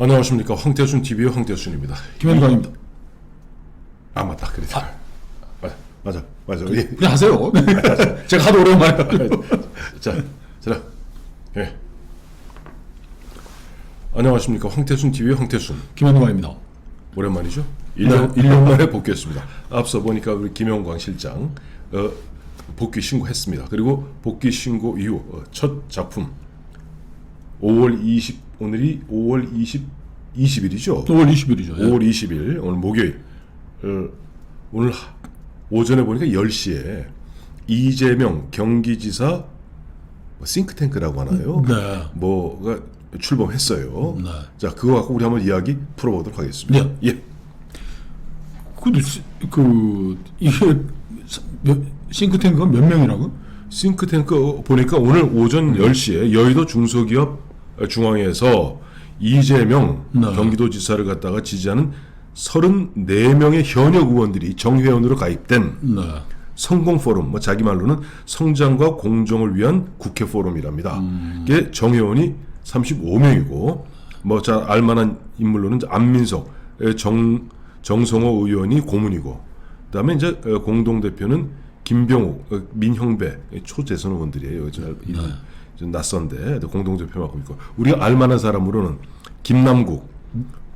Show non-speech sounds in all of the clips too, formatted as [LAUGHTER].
안녕하십니까 황태순 TV의 황태순입니다. 김현광입니다. 아 맞다 그랬다. 맞아 맞아 맞아. 예. 그냥 하세요. [LAUGHS] 제가 하도 오랜만에. 자, 자, 예. 안녕하십니까 황태순 TV의 황태순 김현광입니다. 오랜만이죠? 1년, 1년 만에 복귀했습니다. 앞서 보니까 우리 김영광 실장 어, 복귀 신고했습니다. 그리고 복귀 신고 이후 어, 첫 작품 5월 20 오늘이 5월 20 20일이죠. 5월 20일이죠. 예. 5월 20일 오늘 목요일 어, 오늘 하- 오전에 보니까 10시에 이재명 경기지사 뭐 싱크탱크라고 하나요? 네. 뭐가 출범했어요. 네. 자 그거 갖고 우리 한번 이야기 풀어보도록 하겠습니다. 네. 예. 근데 시- 그 이게 싱크탱크가 몇 명이라고? 싱크탱크 보니까 오늘 오전 10시에 여의도 중소기업 중앙에서 이재명 네. 경기도지사를 갖다가 지지하는 34명의 현역 의원들이 정회원으로 가입된 네. 성공 포럼, 뭐 자기 말로는 성장과 공정을 위한 국회 포럼이랍니다. 이게 정회원이 35명이고 뭐자 알만한 인물로는 안민석, 에, 정 정성호 의원이 고문이고 그다음에 이제 어, 공동 대표는 김병욱, 어, 민형배 초재선 의원들이에요. 저 이름 좀 낯선데 공동 대표 맡고 있고 우리가 알만한 사람으로는 김남국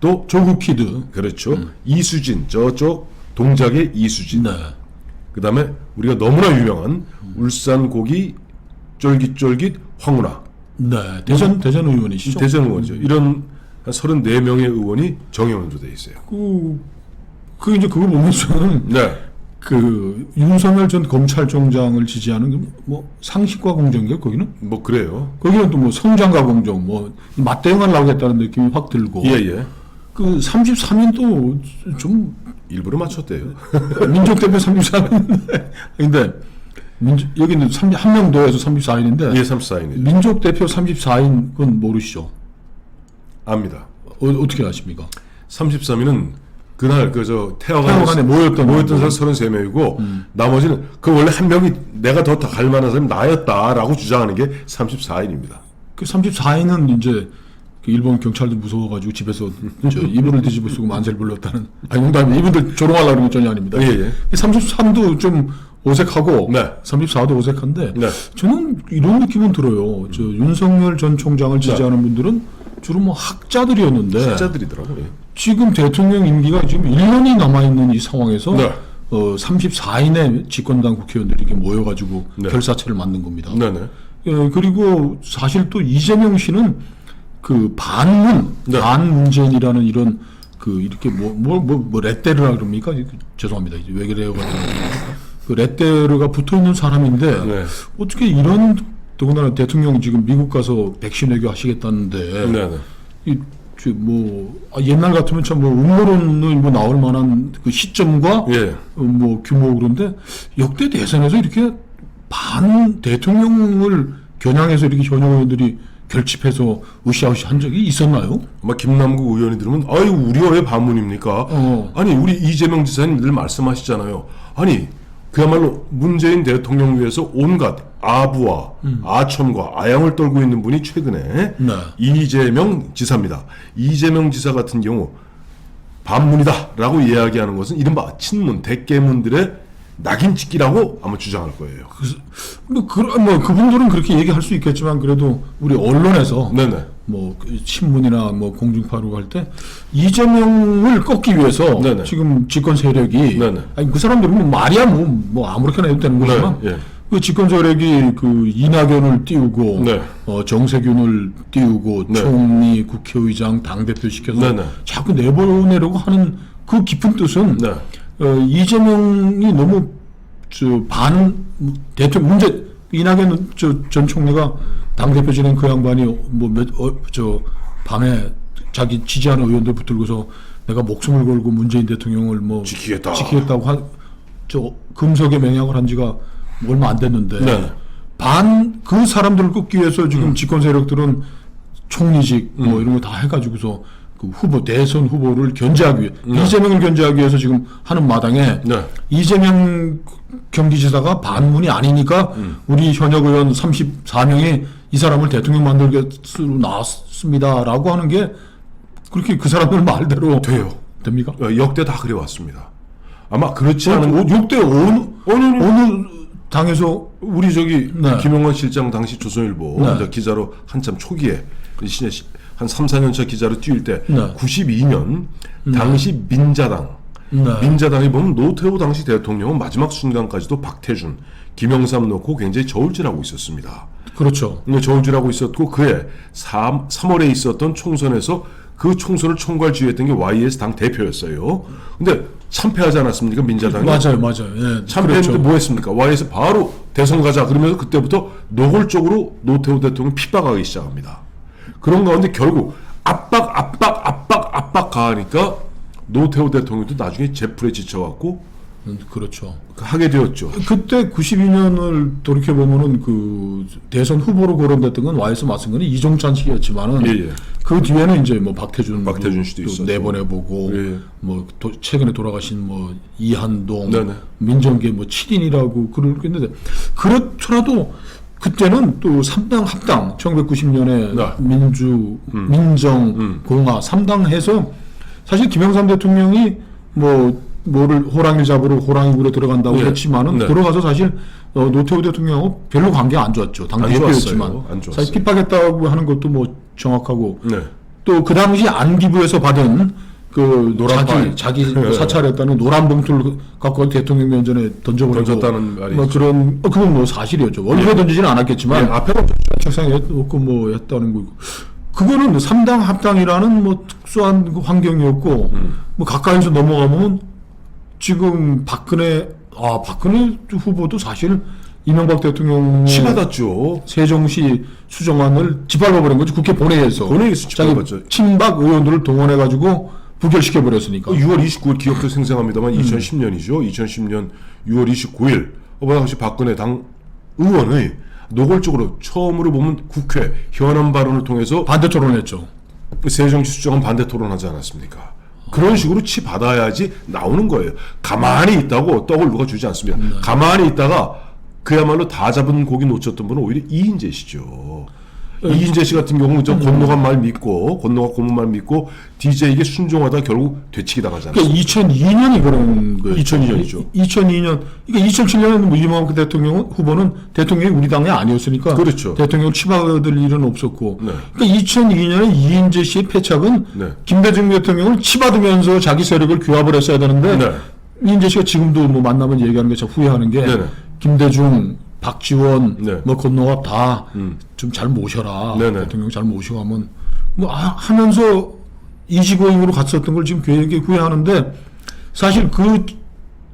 또 조국 키드. 그렇죠 이수진 저쪽 동작의 이수진 네. 그 다음에 우리가 너무나 유명한 울산 고기 쫄깃쫄깃 황운하 네. 대전 대전 의원이시죠? 대전 의원이죠. 이런 한 34명의 의원이 정의원으로 돼 있어요. 그, 그 이제 그걸 보면서는 네. 그 윤석열 전 검찰총장을 지지하는 그뭐 상식과 공정인가 거기는? 뭐 그래요. 거기는 또 뭐 성장과 공정, 뭐 맞대응을 나오겠다는 느낌이 확 들고. 예, 예. 그 33인도 좀 일부러 맞췄대요. [LAUGHS] 민족 대표 34인인데 근데 민족, 여기는 30, 한명 더해서 34인인데 예, 34인이죠. 민족 대표 34인 그건 모르시죠? 압니다. 어, 어떻게 아십니까? 33인은 그날 그 저 태화관에 모였던 모였던 사람 33명이고 나머지는 그 원래 한 명이 내가 더 갈 만한 사람이 나였다라고 주장하는 게 34인입니다. 그 34인은 이제 그 일본 경찰도 무서워가지고 집에서 저 [LAUGHS] 이불을 뒤집어 쓰고 만세를 불렀다는 아니 농담이 이분들 조롱하려고 그런 건 전혀 아닙니다. 예, 예. 33도 좀 어색하고 네. 34도 어색한데 네. 저는 이런 느낌은 들어요. 저 윤석열 전 총장을 지지하는 분들은 주로 뭐 학자들이었는데 학자들이더라고요. 예. 지금 대통령 임기가 지금 1년이 남아 있는 이 상황에서 네. 어, 34인의 집권당 국회의원들이 이렇게 모여가지고 네. 결사체를 만든 겁니다. 네네. 예, 그리고 사실 또 이재명 씨는 그 반문, 네. 반문재인이라는 이런 그 이렇게 뭐 뭐 뭐 뭐 레테르라 그럽니까? 그, 죄송합니다. 이제 왜 그래요? [LAUGHS] 그 레테르가 붙어 있는 사람인데 네. 어떻게 이런 더군다나 대통령 지금 미국 가서 백신 외교 하시겠다는데 네네. 이, 저, 뭐, 아, 옛날 같으면 참 뭐, 음모론이 뭐 나올 만한 그 시점과, 예. 어, 뭐, 규모 그런데, 역대 대선에서 이렇게 반 대통령을 겨냥해서 이렇게 현역 의원들이 결집해서 으쌰으쌰 한 적이 있었나요? 막 김남국 의원이 들으면 아유 우리가 왜 반문입니까? 어. 아니 우리 이재명 지사님 늘 말씀하시잖아요. 아니 그야말로 문재인 대통령 위해서 온갖 아부와 아첨과 아양을 떨고 있는 분이 최근에 네. 이재명 지사입니다. 이재명 지사 같은 경우 반문이다라고 이야기하는 것은 이른바 친문 대깨문들의 낙인 찍기라고 아마 주장할 거예요. 뭐, 그, 뭐, 그분들은 그렇게 얘기할 수 있겠지만, 그래도 우리 언론에서, 네네. 뭐, 그 신문이나 뭐, 공중파로 할 때, 이재명을 꺾기 위해서, 네네. 지금 집권 세력이, 네네. 아니, 그 사람들은 뭐, 말이야, 뭐, 뭐, 아무렇게나 해도 되는 거지만, 네, 예. 그 집권 세력이 그 이낙연을 띄우고, 네. 어, 정세균을 띄우고, 네. 총리, 국회의장, 당 대표 시켜서, 네네. 자꾸 내보내려고 하는 그 깊은 뜻은, 네. 어, 이재명이 너무 저반 대통령 문제 이낙연 저전 총리가 당 대표 지낸 그 양반이 뭐몇저 밤에 자기 지지하는 의원들 붙들고서 내가 목숨을 걸고 문재인 대통령을 뭐 지키겠다. 지키겠다고 한 저 금속의 맹약을 한 지가 얼마 안 됐는데 네. 반그 사람들을 꺾기 위해서 지금 음. 집권 세력들은 총리직 뭐 이런 거 다 해가지고서 그 후보 대선 후보를 견제하기 위해 이재명을 견제하기 위해서 지금 하는 마당에 네. 이재명 경기지사가 반문이 아니니까 음. 우리 현역 의원 34명이 이 사람을 대통령 만들겠으로 나왔습니다라고 하는 게 그렇게 그 사람들 말대로 돼요. 됩니까? 어, 역대 다 그래왔습니다. 아마 그렇지 어, 않은 6대 어느 어느 어느 당에서 우리 저기 네. 김용원 실장 당시 조선일보 네. 기자로 한참 초기에 시- 한 3, 4년 차 기자로 뛰일 때 네. 92년 당시 민자당 네. 민자당이 보면 노태우 당시 대통령은 마지막 순간까지도 박태준, 김영삼 놓고 굉장히 저울질하고 있었습니다. 그렇죠. 저울질하고 있었고 그해 3, 3월에 있었던 총선에서 그 총선을 총괄 지휘했던 게 YS 당 대표였어요. 근데 참패하지 않았습니까 민자당이? 맞아요, 맞아요. 예, 참패했는데 그렇죠. 뭐 했습니까? YS 바로 대선 가자 그러면서 그때부터 노골적으로 노태우 대통령 핍박하기 시작합니다. 그런 가운데 결국 압박 압박 압박 압박 가하니까 노태우 대통령도 나중에 제풀에 지쳐갖고 음, 그렇죠. 하게 되었죠. 그때 92년을 돌이켜 보면은 그 대선 후보로 거론됐던 건 와이스 거는 이종찬 씨였지만은 예, 예. 그 뒤에는 이제 뭐 박태준 박태준 씨도 또 있었고. 내보내보고 예. 뭐 도- 최근에 돌아가신 뭐 이한동, 네네. 민정계 뭐 7인이라고 그러겠는데 그렇더라도 그때는 또 3당 합당 1990년에 네. 민주 민정 음. 공화 3당 해서 사실 김영삼 대통령이 뭐 뭐를 호랑이 잡으러 호랑이 굴에 들어간다고 네. 했지만은 네. 들어가서 사실 어, 노태우 대통령하고 별로 관계 안 좋았죠. 당안 대표였지만 좋았어요. 안 좋았어요. 사실 핍박했다고 하는 것도 뭐 정확하고 네. 또그 당시 안기부에서 받은 그 노란 자기 자기 네. 사찰했다는 노란 봉투를 갖고 대통령 면전에 던져버리고 던졌다는 말이 뭐. 그런 어, 그건 뭐 사실이었죠. 원래 던지지는 않았겠지만 예, 앞에는 책상에 놓고 뭐 했다는 거고 그거는 삼당 합당이라는 뭐 특수한 그 환경이었고 음. 뭐 가까이서 넘어가면 지금 박근혜 아 박근혜 후보도 사실 이명박 대통령 치받았죠. 세종시 수정안을 짓밟아버린 거지 국회 본회의에서 본회의에서 짓밟았죠. 친박 의원들을 동원해 가지고 부결시켜 버렸으니까 6월 29일 기억도 생생합니다만 2010년이죠. 2010년 6월 29일 어바 당시 박근혜 당 의원의 노골적으로 처음으로 보면 국회 현안 발언을 통해서 반대 토론했죠. 세정시 수정은 반대 토론하지 않았습니까? 그런 식으로 치 받아야지 나오는 거예요. 가만히 있다고 떡을 누가 주지 않습니다. 가만히 있다가 그야말로 다 잡은 고기 놓쳤던 분은 오히려 이인재 씨죠. 이인재 씨 같은 경우는 저 건너간 말 믿고 건너가 고문 말 믿고 DJ에게 순종하다 결국 되치기 않았어요. 그러니까 2002년이 그런 거예요. 2002년 이죠. 2002년. 그러니까 2007년에는 뭐 이명박 대통령 후보는 대통령이 우리 당이 아니었으니까 그렇죠. 대통령을 치받을 일은 없었고. 네. 그러니까 2002년에 이인재 씨의 패착은 네. 김대중 대통령을 치받으면서 자기 세력을 규합을 했어야 되는데 네. 이인재 씨가 지금도 뭐 만나면 얘기하는 게 참 후회하는 게 네네. 김대중, 박지원, 네. 뭐 건너갑 다 음. 좀잘 모셔라. 네네. 대통령 잘 모시고 하면 뭐 아- 하면서 이지고임으로 갔었던 걸 지금 되게 후회하는데 사실 그,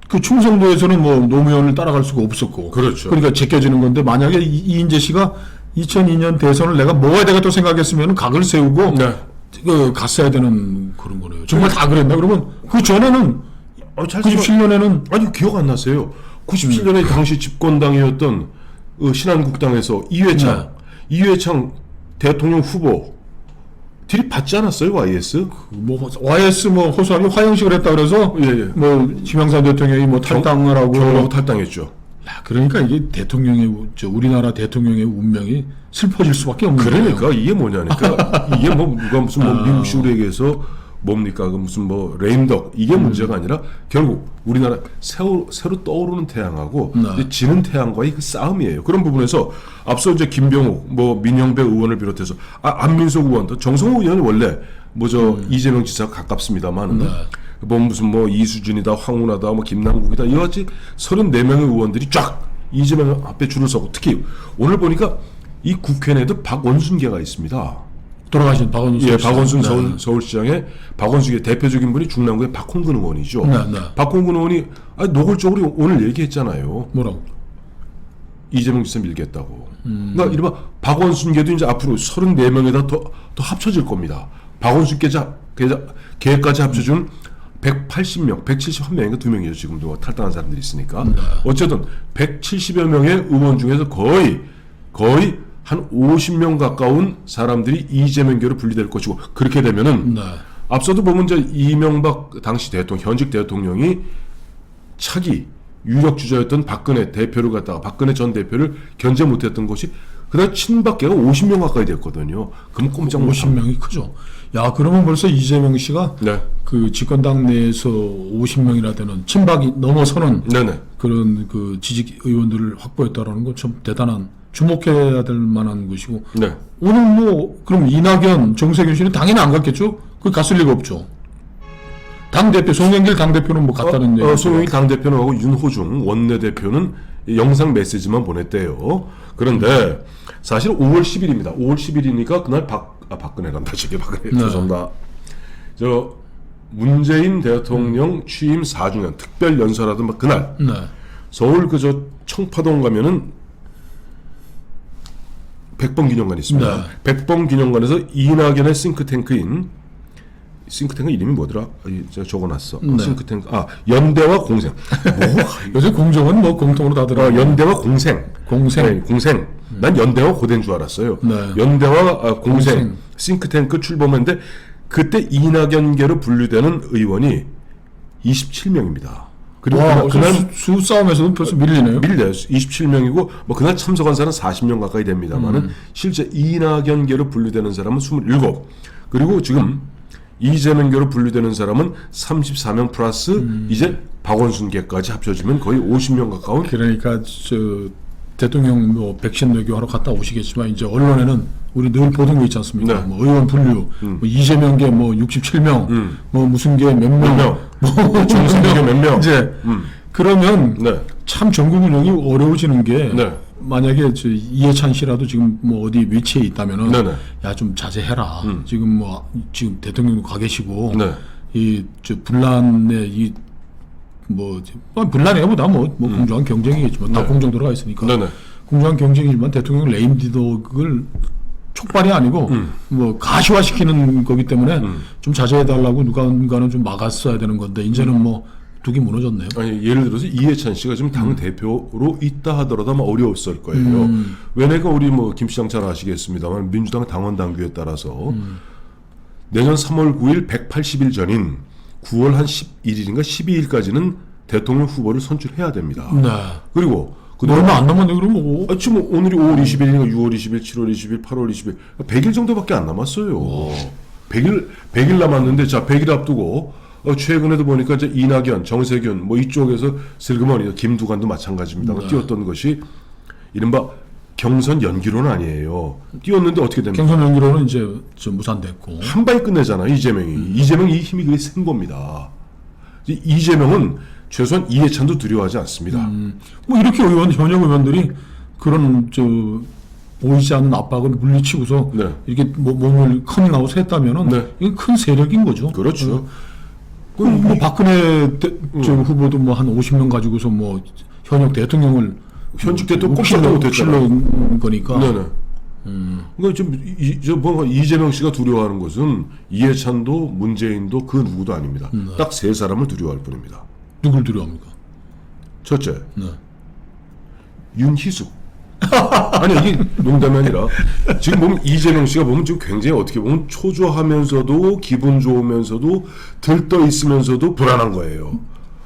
그 충성도에서는 뭐 노무현을 따라갈 수가 없었고. 그렇죠. 그러니까 제껴지는 건데 만약에 이- 이인재 씨가 2002년 대선을 내가 먹어야 되겠다 생각했으면 각을 세우고 네. 그 갔어야 되는 그런 거네요. 정말 다 그랬나? 그러면 그 전에는 아, 잘 97년에는 아니 기억 안 나세요. 97년에 당시 집권당이었던 어, 신한국당에서 이회창, 이회창 대통령 후보 들이받지 않았어요 YS? 뭐 YS 뭐 호소하기 화형식을 했다 그래서 예, 예. 뭐 김영삼 대통령이 뭐 탈당을 하고 경험하고 탈당했죠. 야, 그러니까 이게 대통령의 저 우리나라 대통령의 운명이 슬퍼질 수밖에 없는 거예요. 그러니까 이게 뭐냐니까 이게 뭐 누가 무슨 뭐 아. 미국식으로 얘기해서 뭡니까 그 무슨 뭐 레임덕 이게 음. 문제가 아니라 결국 우리나라 새로 새로 떠오르는 태양하고 네. 지는 태양과의 그 싸움이에요. 그런 부분에서 앞서 이제 김병욱 뭐 민영배 의원을 비롯해서 아 안민석 의원도 정성호 의원이 원래 뭐저 이재명 지사가 가깝습니다만 음. 네. 뭐 무슨 뭐 이수진이다 황운하다 뭐 김남국이다 이와 같이 34명의 의원들이 쫙 이재명 앞에 줄을 서고 특히 오늘 보니까 이 국회 내에도 박원순계가 있습니다. 돌아가신 박원순 예, 씨. 박원순 네. 서울, 서울시장의 박원순의 대표적인 분이 중랑구의 박홍근 의원이죠. 네, 네. 박홍근 의원이 아니, 노골적으로 오늘 얘기했잖아요. 뭐라고? 이재명 지사 밀겠다고. 음. 그러니까 이른바 박원순계도 이제 앞으로 34명에다 더, 더 합쳐질 겁니다. 박원순계자 계자- 계획까지 합쳐준 180명, 171명인가 두 명이죠. 지금도 탈당한 사람들이 있으니까. 네. 어쨌든 170여 명의 의원 중에서 거의 거의 한 50명 가까운 사람들이 이재명계로 분리될 것이고 그렇게 되면은 네. 앞서도 보면 이제 이명박 당시 대통령 현직 대통령이 차기 유력 주자였던 박근혜 대표를 갖다가 박근혜 전 대표를 견제 못했던 것이 그다음 친박계가 50명 가까이 됐거든요. 그럼 꼼짝 못 50명이 크죠. 야, 그러면 벌써 이재명 씨가 네. 그 집권당 내에서 50명이나 되는 친박이 넘어서는 네네. 그런 그 지직 의원들을 확보했다라는 건참 대단한 주목해야 될 만한 것이고 네. 오늘 뭐 그럼 이낙연, 정세균 씨는 당연히 안 갔겠죠? 그 갔을 리가 없죠. 당 대표 송영길 당 대표는 뭐 갔다는 얘기. 어, 어, 송영길 당 대표는 하고 윤호중 원내 대표는 이 영상 메시지만 보냈대요. 그런데 사실 5월 10일입니다. 5월 10일이니까 그날 박, 아, 박근혜란다. 저기 박근혜. 네. 죄송합니다. 저 문재인 대통령 취임 4주년 특별 연설하던 막 그날 네. 서울 그저 청파동 가면은 백번 기념관 있습니다. 네. 백번 기념관에서 이낙연의 싱크탱크인 싱크탱크 이름이 뭐더라? 아, 이, 제가 적어놨어. 어, 네. 싱크탱크 아 연대와 공생. 뭐 [LAUGHS] 요새 공정은 뭐 공통으로 다 어. 연대와 공생. 공생. 네, 공생. 난 연대와 고된 줄 알았어요. 네. 연대와 아, 공생, 공생. 싱크탱크 출범했는데 그때 이낙연계로 분류되는 의원이 27명입니다. 그리고 와, 그날, 수, 수 싸움에서도 벌써 밀리네요. 밀려요. 27명이고 뭐 그날 참석한 사람은 40명 가까이 됩니다만은 음. 실제 이낙연계로 분류되는 사람은 27. 그리고 지금 이재명계로 분류되는 사람은 34명 플러스 음. 이제 박원순계까지 합쳐지면 거의 50명 가까운 그러니까 저 대통령 뭐 백신 외교하러 갔다 오시겠지만 이제 언론에는 우리 늘 보던 거 있지 않습니까? 네. 뭐 의원 분류, 뭐 이재명계 뭐 67명, 음. 뭐 무슨 계몇 명, 몇 명, 뭐 [LAUGHS] 정승계 몇 명. 이제 음. 그러면 네. 참 전국 운영이 어려워지는 게 네. 만약에 저 이해찬 씨라도 지금 뭐 어디 위치에 있다면은 네네. 야좀 자제해라. 지금 뭐 지금 대통령도 가 계시고 네. 이저 분란의 이 뭐 분란이보다 뭐, 뭐 공정한 경쟁이겠지만 다 네. 공정 들어가 있으니까 네네. 공정한 경쟁이지만 대통령 레임디덕을 촉발이 아니고 음. 뭐 가시화시키는 거기 때문에 좀 자제해달라고 누군가는 좀 막았어야 되는 건데 이제는 뭐 두기 무너졌네요. 아니 예를 들어서 이해찬 씨가 지금 음. 당 대표로 있다 하더라도 아마 어려웠을 거예요. 음. 왜냐가 우리 뭐 김 시장 잘 아시겠습니다만 민주당 당원 당규에 따라서 음. 내년 3월 9일 180일 전인 9월 한 11일인가 12일까지는 대통령 후보를 선출해야 됩니다. 네. 그리고 그 얼마 안 남았네 그러면 뭐 아, 지금 오늘이 5월 20일인가 6월 20일, 7월 20일, 8월 20일 100일 정도밖에 안 남았어요. 100일 100일 남았는데 자 100일 앞두고 어, 최근에도 보니까 이제 이낙연, 정세균 뭐 이쪽에서 슬그머니 김두관도 마찬가지입니다. 네. 뛰었던 것이 이른바 경선 연기로는 아니에요. 뛰었는데 어떻게 됩니까? 경선 연기로는 이제 좀 무산됐고 한 방에 끝내잖아 이재명이. 이재명이 이 힘이 그리 센 겁니다. 이- 이재명은 최소한 이해찬도 두려워하지 않습니다. 뭐 이렇게 의원 현역 의원들이 그런 저 보이지 않는 압박을 물리치고서 네. 이렇게 뭐 몸을 커밍아웃 했다면은 네. 이건 큰 세력인 거죠. 그렇죠. 그뭐 박근혜 대, 저 후보도 뭐 한 50명 가지고서 뭐 현역 대통령을 현직 대통령 못했잖아. 욱실러 거니까. 네네. 그러니까 지금 이, 저 뭔가 이재명 씨가 두려워하는 것은 이해찬도 문재인도 그 누구도 아닙니다. 딱세 사람을 두려워할 뿐입니다. 누굴 두려워합니까? 첫째 네. 윤희숙. [LAUGHS] 아니 이게 농담이 아니라 지금 보면 이재명 씨가 보면 지금 굉장히 어떻게 보면 초조하면서도 기분 좋으면서도 들떠 있으면서도 불안한 거예요.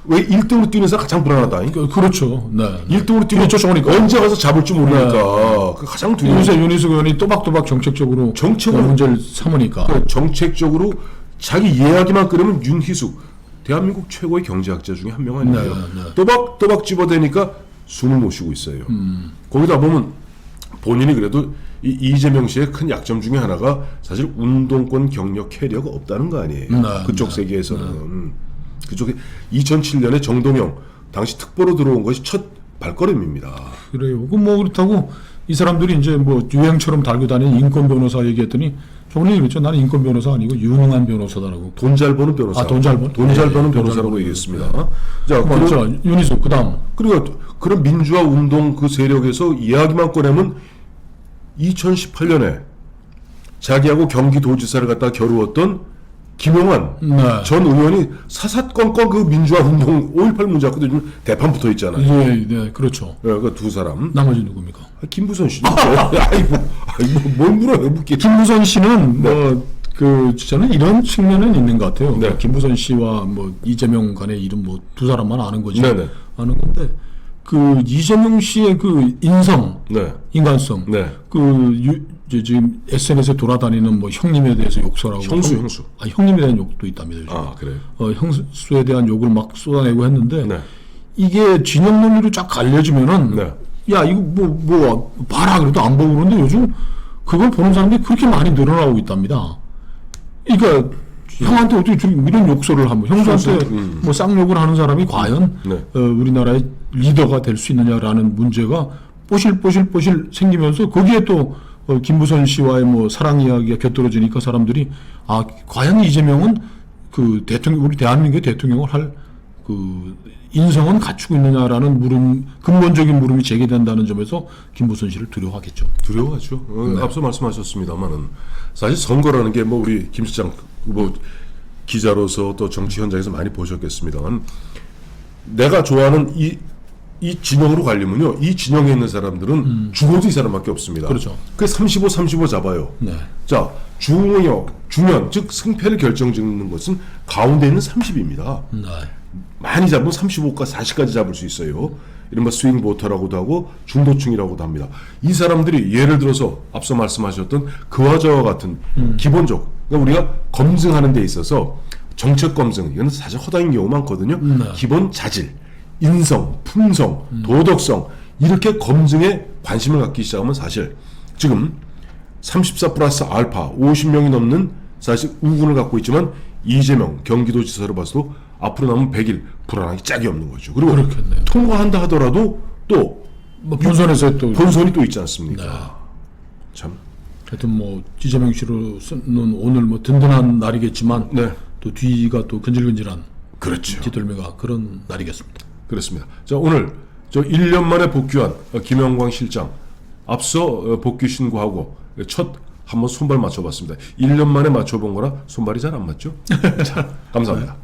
왜 1등으로 뛰는 사람 가장 불안하다. 그, 그렇죠. 네. 1등으로 뛰면 쫓아오니까. 언제 가서 잡을지 모르니까 그 가장 두려운 요새 윤희숙 의원이 또박또박 정책적으로 정책으로- 그 문제를 삼으니까. 그 정책적으로 자기 이야기만 끄려면 윤희숙 대한민국 최고의 경제학자 중에 한 명 아니에요. 네, 네. 또박또박 집어대니까 숨을 못 쉬고 있어요. 음. 거기다 보면 본인이 그래도 이 이재명 씨의 큰 약점 중에 하나가 사실 운동권 경력 캐리어가 없다는 거 아니에요. 네, 그쪽 세계에서는 그쪽에 2007년에 정동영 당시 특보로 들어온 것이 첫 발걸음입니다. 그래요. 그뭐 그렇다고 이 사람들이 이제 뭐 유행처럼 달고 다니는 인권 변호사 얘기했더니 저번에 그랬죠. 나는 인권 변호사 아니고 유능한 변호사다라고. 돈 잘 버는 변호사. 아, 돈 잘 버- 돈잘 네, 버는 돈잘 변호사라고 버는 얘기했습니다. 자, 그리고- 먼저 윤희숙 그다음 그리고 그런 민주화 운동 그 세력에서 이야기만 꺼내면 2018년에 자기하고 경기도지사를 갖다 겨루었던 김용환 네. 전 의원이 사사건건 그 민주화 운동 5.18 문제 갖고 요즘 대판 붙어 있잖아요. 예, 네, 그렇죠. 예, 그두 사람. 나머지 누굽니까? 아, 김부선 씨. [LAUGHS] [LAUGHS] 아이고, 아이고, 뭘 물어요, 묻기. 김무선 씨는 뭐 그 저는 이런 측면은 있는 것 같아요. 네. 김무선 씨와 뭐 이재명 간의 이름 뭐 두 사람만 아는 거지. 네 네. 아는 건데 그 이재명 씨의 그 인성, 네. 인간성, 네. 그 유, 이제 지금 SNS에 돌아다니는 뭐 형님에 대해서 욕설하고 형수, 형- 형수. 아, 형님에 대한 욕도 있답니다. 요즘. 아, 그래요. 어, 형수에 대한 욕을 막 쏟아내고 했는데 네. 이게 진영 논리로 쫙 갈려지면은 네. 야 이거 뭐 뭐 봐라 그래도 안 보고 그러는데 요즘 그걸 보는 사람들이 그렇게 많이 늘어나고 있답니다. 그러니까 형한테 어떻게 좀 이런 욕설을 하면 형수한테 음. 뭐 쌍욕을 하는 사람이 과연 네. 어, 우리나라의 리더가 될 수 있느냐라는 문제가 뽀실뽀실뽀실 생기면서 거기에 또 어, 김부선 씨와의 뭐 사랑 이야기가 곁들어지니까 사람들이 아 과연 이재명은 그 대통령 우리 대한민국의 대통령을 할 그 인성은 갖추고 있느냐라는 물음 근본적인 물음이 제기된다는 점에서 김부선 씨를 두려워하겠죠. 두려워하죠. 어, 앞서 말씀하셨습니다만은 사실 선거라는 게 뭐 우리 김 실장 뭐 기자로서 또 정치 현장에서 많이 보셨겠습니다만 내가 좋아하는 이, 이 진영으로 가려면요. 이 진영에 있는 사람들은 죽어도 이 사람밖에 없습니다. 그렇죠. 그 35, 35 잡아요. 네. 자, 중역, 중연, 즉 승패를 결정짓는 것은 가운데 있는 30입니다. 네. 많이 잡으면 35까 40까지 잡을 수 있어요. 이른바 스윙 보터라고도 하고 중도층이라고도 합니다. 이 사람들이 예를 들어서 앞서 말씀하셨던 그와 저와 같은 기본적 그러니까 우리가 검증하는 데 있어서 정책 검증 이건 사실 허당인 경우 많거든요. 기본 자질, 인성, 품성, 도덕성 이렇게 검증에 관심을 갖기 시작하면 사실 지금 34 플러스 알파 50명이 넘는 사실 우군을 갖고 있지만 이재명 경기도지사로 봐서도 앞으로 남은 100일 불안하기 짝이 없는 거죠. 그리고 그렇겠네요. 통과한다 하더라도 또 뭐 본선에서 또 본선이 또 있지 않습니까? 참. 하여튼 뭐 이재명 씨로서는 오늘 뭐 든든한 날이겠지만 네. 또 뒤가 또 근질근질한 그렇죠. 뒤돌미가 그런 날이겠습니다. 그렇습니다. 자, 오늘 저 1년 만에 복귀한 어, 김영광 실장 앞서 어, 복귀 신고하고 첫 한번 손발 맞춰봤습니다. 1년 만에 맞춰본 거라 손발이 잘 안 맞죠? [LAUGHS] 자, 감사합니다.